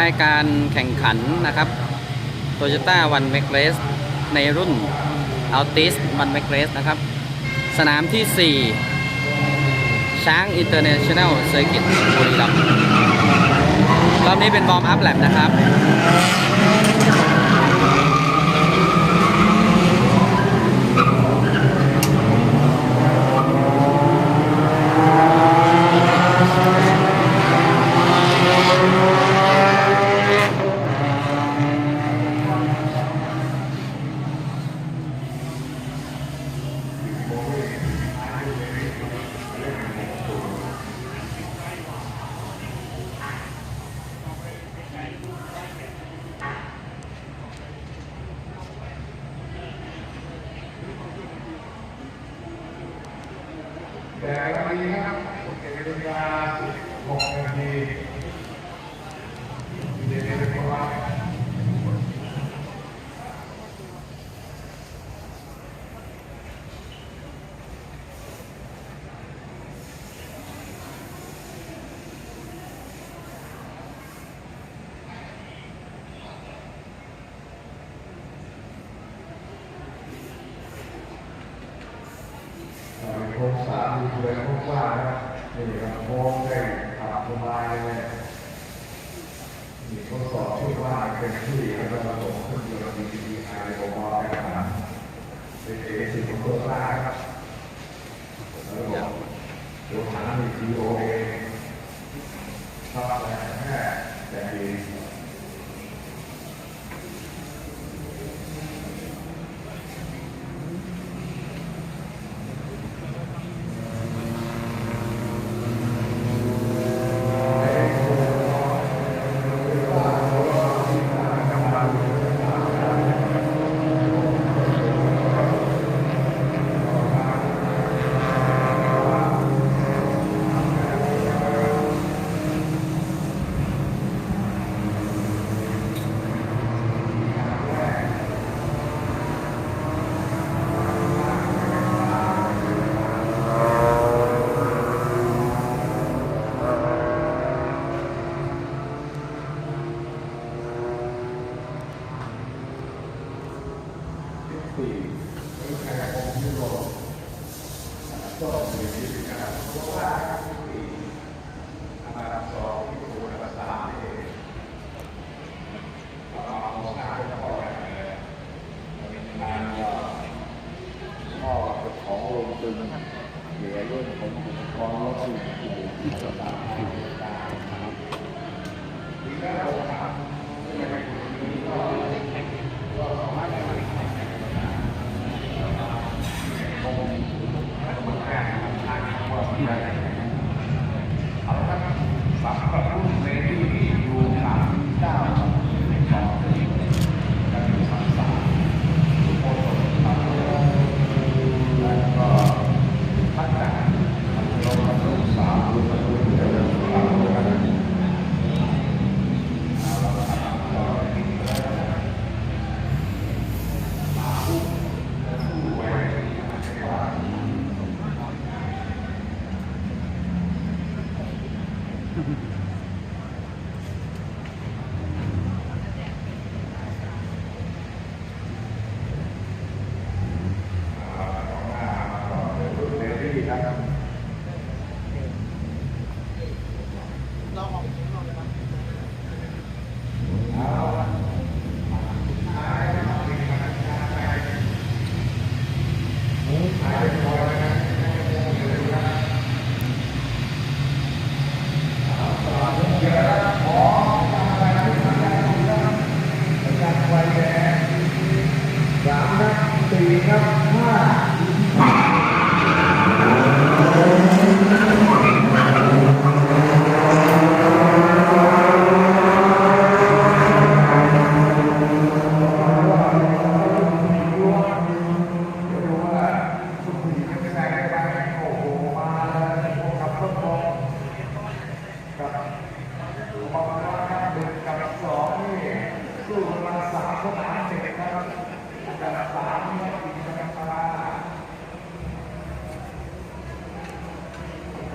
รายการแข่งขันนะครับ Toyota One Make Race ในรุ่น Altis One Make Race นะครับ สนามที่ 4 ช้าง International Circuit บุรีรัมย์รอบนี้เป็นบอมอัพแลบนะครับ แต่วันนี้นะครับเจ็ดนาฬิกาหกนาทีเจะเป็นว่า โค รงสามีเลยโครงสร้านะครับนี่ครับมองได้ขับสบายเลยนี่ทดสอบชื่ว่าเป็นที่แล้วก็ส่งขึ้นยนต์ DPI ของเรานะครับเป็นเอสิของโครงสร้างครับแล้วก็โดยฐานมี TOA ชอบอะไรแค่แต่ดี สี่ไม่ใช่ของยุโรปก็มีวิธีการเพราะว่าสี่อันดับสองที่ถูกอันดับสามนี่เองเราเอาหน้าไปพอกันเลยมีงานก็พ่อเป็นของโรงตึง เห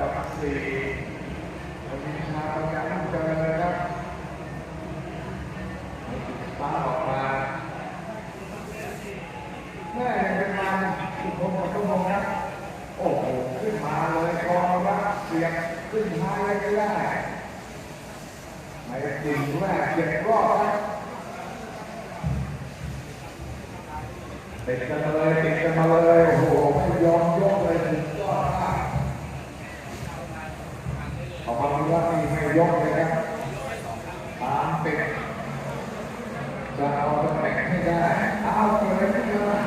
อับสี่เรามีชาวยังเจอเลยครับฟ้าออกมาแม่เป็นมาคุณผมกับทุกคนะโอ้โหขึ้นมาเลยกอรับเสียงขึ้นมาเลยก็ได้ไม่จริงแม่เจ็บรอบนะติดกันเลยติดกันมาเลยโอ้โหไม่ยอมยกเลยสุดยอดมากออกมาว่านี่ไม่ยกเลยนะตามติด จะเอาตำแหน่งให้ได้ เอาเกิดขึ้นมา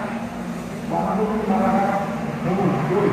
บางลูกมาครับดู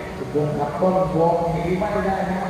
มากสองสองโอ้สองสองซาบิครับโอ้ไปได้ขึ้นเลยเมื่อกี้นี้ ขับเข้ามาในเกมครับ เจ้าเอ็กซ์วงขับต้นวงหนีไม่ได้นะ